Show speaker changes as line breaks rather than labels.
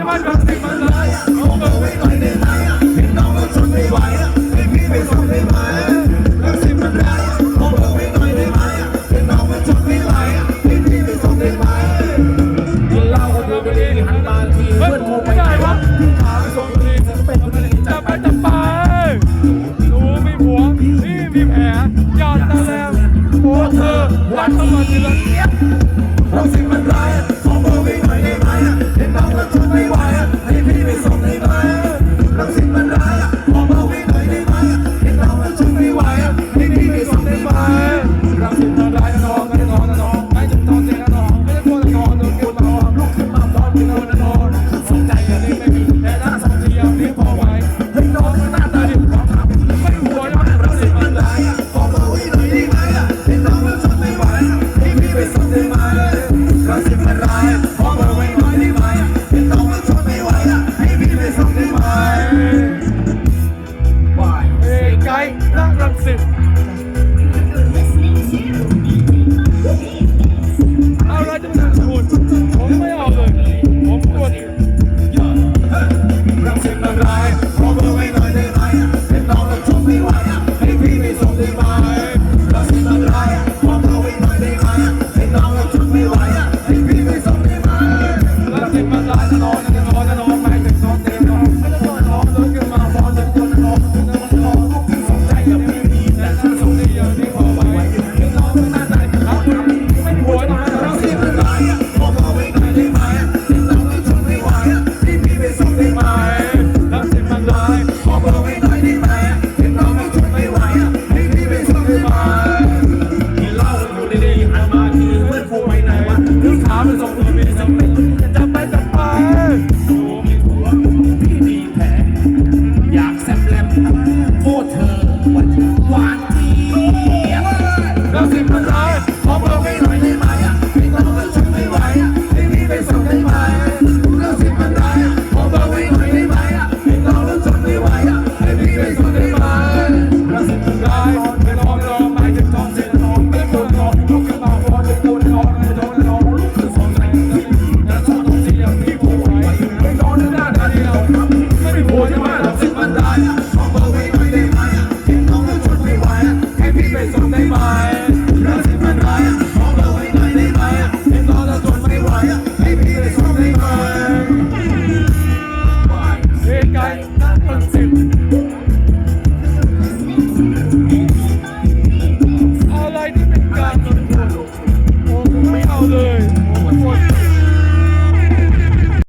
จะบ้านแสิบมันเลยอ
งินไว้หน่อได้เห็นน้องเราทนไม่ไหวใ
ห้พี่ไปส
่
งได้ไหม
แบบสิบมันได้องินไว้หน่อได้เห็นน้องเราทนไม่ไหวให้พี่ไปส่งได้ไหมกินเล้าคนเดีไม่ดีหันมาทีเพื่นโทรไปไหนวา
ไปส่งทีฉันเป็นค
นดีจ
ัไปจัไป
ห
นูมีผัวนี่มีแผลยอดตะแลมวเ
วันต้า
ทีล
นี้ me why I'm angry with something
สิบมันร้
บอร์ไว้หน่ยได้ไหมอะไม่ต้องก็ฉันไม่ไหวอะ
ไม่มีไปส่งได้ไ
ห
ม
чекають
на концерт.